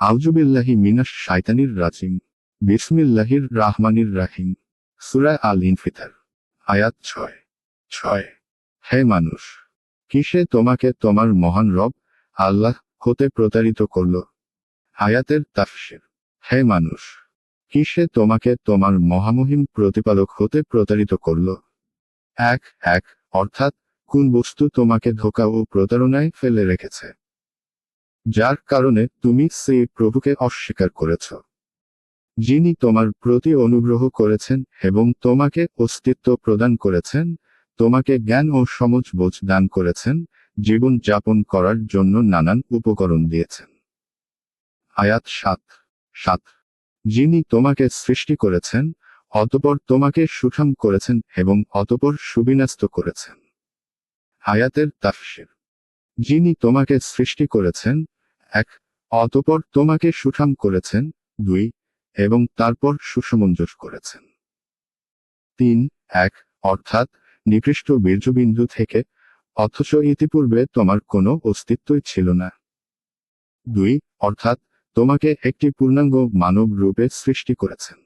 আউজুবিল্লাহি মিনাস শাইতানির রাজিম। বিসমিল্লাহির রাহমানির রাহিম। সুরায় আল ইনফিতার আয়াত ছয়। ছয়। হে মানুষ, কিসে তোমাকে তোমার মহান রব আল্লাহ হতে প্রতারিত করল? আয়াতের তাফসির। হে মানুষ, কিসে তোমাকে তোমার মহামহিম প্রতিপালক হতে প্রতারিত করল? এক এক, অর্থাৎ কোন বস্তু তোমাকে ধোকা ও প্রতারণায় ফেলে রেখেছে? যার কারণে তুমি সেই প্রভুকে অস্বীকার করেছ। যিনি তোমার প্রতি অনুগ্রহ করেছেন এবং তোমাকে অস্তিত্ব প্রদান করেছেন, তোমাকে জ্ঞান ও সমঝ বোঝ দান করেছেন, জীবন যাপন করার জন্য নানান উপকরণ দিয়েছেন। আয়াত সাত সাত। যিনি তোমাকে সৃষ্টি করেছেন, অতপর তোমাকে সুঠাম করেছেন এবং অতপর সুবিন্যস্ত করেছেন। আয়াতের তাফসির। যিনি তোমাকে সৃষ্টি করেছেন এক, অতপর তোমাকে সুঠাম করেছেন, দুই, এবং তারপর সুসমঞ্জস করেছেন। তিন, এক, অর্থাৎ নিকৃষ্ট বীর্যবিন্দু থেকে, অথচ ইতিপূর্বে তোমার কোনো অস্তিত্বই ছিল না। দুই, অর্থাৎ তোমাকে একটি পূর্ণাঙ্গ মানব রূপে সৃষ্টি করেছেন।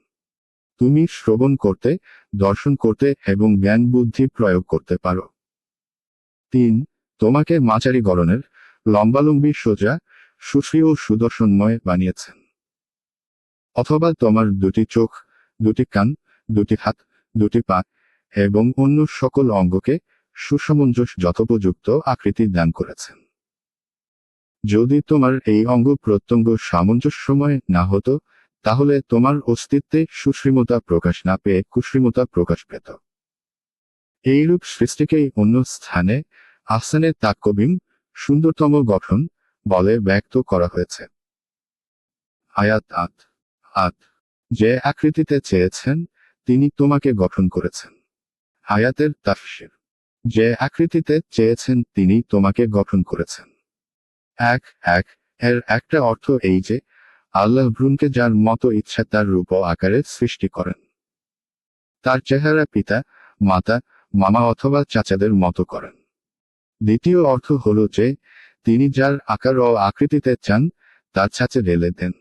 তুমি শ্রবণ করতে, দর্শন করতে এবং জ্ঞান বুদ্ধি প্রয়োগ করতে পারো। তিন, তোমাকে মাঝারি গড়নের, লম্বালম্বী সোজা সুশ্রী ও সুদর্শনময় বানিয়েছেন। অথবা তোমার দুটি চোখ, দুটি কান, দুটি হাত, দুটি পা এবং অন্য সকল অঙ্গকে সুসমঞ্জস যথোপযুক্ত আকৃতি দান করেছেন। যদি তোমার এই অঙ্গ প্রত্যঙ্গ সামঞ্জস্যময় না হতো, তাহলে তোমার অস্তিত্বে সুশ্রীমতা প্রকাশ না পেয়ে কুশ্রীমতা প্রকাশ পেত। এইরূপ সৃষ্টিকেই অন্য স্থানে আহসানে তাক্কবিম সুন্দরতম গঠন বলে ব্যক্ত করা হয়েছে। আয়াত আত আত যে আকৃতিতে চেয়েছেন, তিনি তোমাকে গঠন করেছেন। আয়াতের তাফসির। যে আকৃতিতে চেয়েছেন, তিনি তোমাকে গঠন করেছেন। এক এক। এর একটা অর্থ এই যে, আল্লাহ ভ্রূণকে যার মতো ইচ্ছা তার রূপ আকারে সৃষ্টি করেন। তার চেহারা পিতা, মাতা, মামা অথবা চাচাদের মতো করেন। দ্বিতীয় অর্থ হল যে তিনি যার আকার ও আকৃতিতে চান, তার ছাঁচে ঢেলে দেন।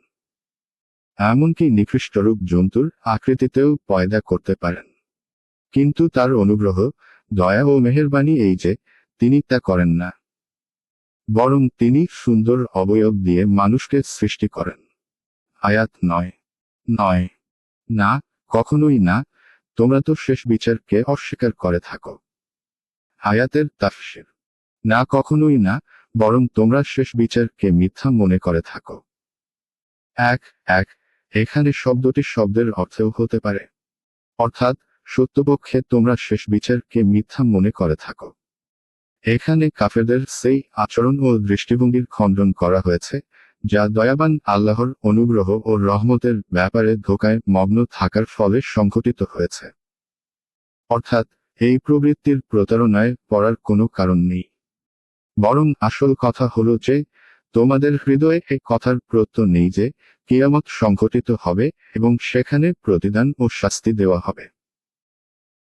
এমনকি নিকৃষ্টরূপ জন্তুর আকৃতিতেও পয়দা করতে পারেন। কিন্তু তার অনুগ্রহ, দয়া ও মেহেরবানি এই যে, তিনি তা করেন না। বরং তিনি সুন্দর অবয়ব দিয়ে মানুষকে সৃষ্টি করেন। আয়াত নয়। নয়। না, কখনোই না, তোমরা তো শেষ বিচারকে অস্বীকার করে থাকো। আয়াতের তাফসির। না, কখনোই না বরং তোমরা শেষ বিচারকে মিথ্যা মনে করে থাকো। এক এক, এখানে শব্দটি শব্দের অর্থেও হতে পারে। অর্থাৎ, সত্যপক্ষে তোমরা শেষ বিচারকে মিথ্যা মনে করে থাকো। এখানে কাফেরদের সেই আচরণ ও দৃষ্টিভঙ্গির খণ্ডন করা হয়েছে, যা দয়াবান আল্লাহর অনুগ্রহ ও রহমতের ব্যাপারে ধোকায় মগ্ন থাকার ফলে সংঘটিত হয়েছে। অর্থাৎ, এই প্রবৃত্তির প্রতারণায় পড়ার কোনো কারণ নেই। বরং আসল কথা হলো যে, তোমাদের হৃদয়ে এ কথার প্রত্য নেই যে, কিয়ামত সংঘটিত হবে এবং সেখানে প্রতিদান ও শাস্তি দেওয়া হবে।